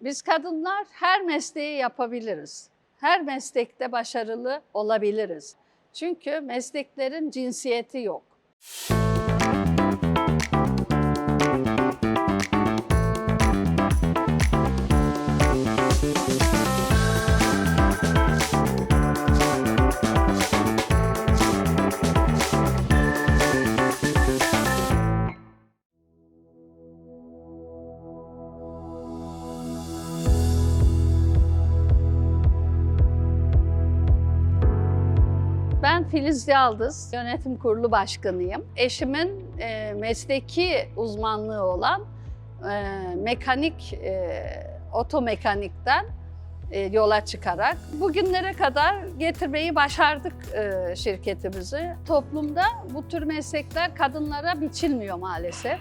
Biz kadınlar her mesleği yapabiliriz. Her meslekte başarılı olabiliriz. Çünkü mesleklerin cinsiyeti yok. Ben Filiz Yaldız, yönetim kurulu başkanıyım. Eşimin e, mesleki uzmanlığı olan e, mekanik, e, otomekanikten e, yola çıkarak bugünlere kadar getirmeyi başardık e, şirketimizi. Toplumda bu tür meslekler kadınlara biçilmiyor maalesef.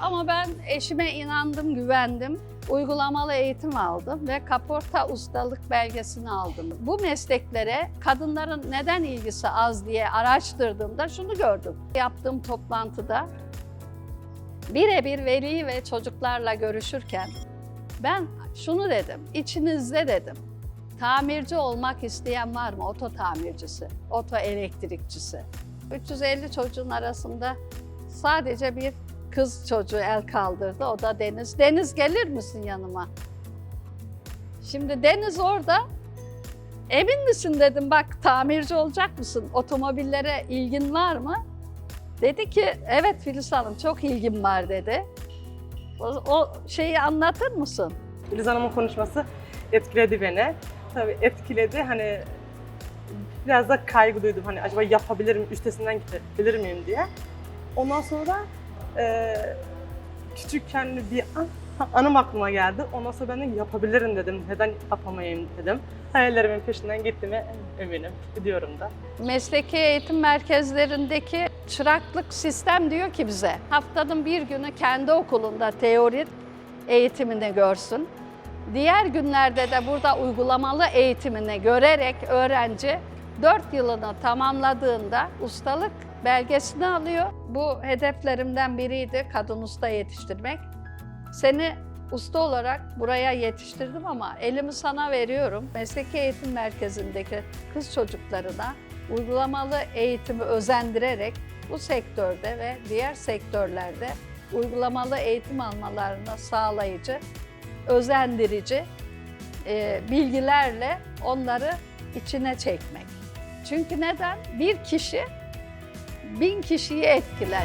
Ama ben eşime inandım, güvendim. Uygulamalı eğitim aldım ve kaporta ustalık belgesini aldım. Bu mesleklere kadınların neden ilgisi az diye araştırdığımda şunu gördüm. Yaptığım toplantıda birebir veli ve çocuklarla görüşürken ben şunu dedim, içinizde dedim. Tamirci olmak isteyen var mı? Oto tamircisi, oto elektrikçisi. 350 çocuğun arasında sadece bir kız çocuğu el kaldırdı. O da Deniz. Deniz gelir misin yanıma? Şimdi Deniz orada. Emin misin dedim bak tamirci olacak mısın? Otomobillere ilgin var mı? Dedi ki evet Filiz Hanım çok ilgim var dedi. O, o şeyi anlatır mısın? Filiz Hanım'ın konuşması etkiledi beni. Tabii etkiledi. Hani biraz da kaygı duydum. Hani acaba yapabilirim, üstesinden gidebilir miyim diye. Ondan sonra e, küçükken bir an, anım aklıma geldi. Ondan sonra ben de yapabilirim dedim. Neden yapamayayım dedim. Hayallerimin peşinden gittiğime eminim. Gidiyorum da. Mesleki eğitim merkezlerindeki çıraklık sistem diyor ki bize haftanın bir günü kendi okulunda teorik eğitimini görsün. Diğer günlerde de burada uygulamalı eğitimini görerek öğrenci 4 yılını tamamladığında ustalık belgesini alıyor. Bu hedeflerimden biriydi kadın usta yetiştirmek. Seni usta olarak buraya yetiştirdim ama elimi sana veriyorum. Mesleki Eğitim Merkezi'ndeki kız çocuklarına uygulamalı eğitimi özendirerek bu sektörde ve diğer sektörlerde uygulamalı eğitim almalarını sağlayıcı, özendirici e, bilgilerle onları içine çekmek. Çünkü neden? Bir kişi bin kişiyi etkiler.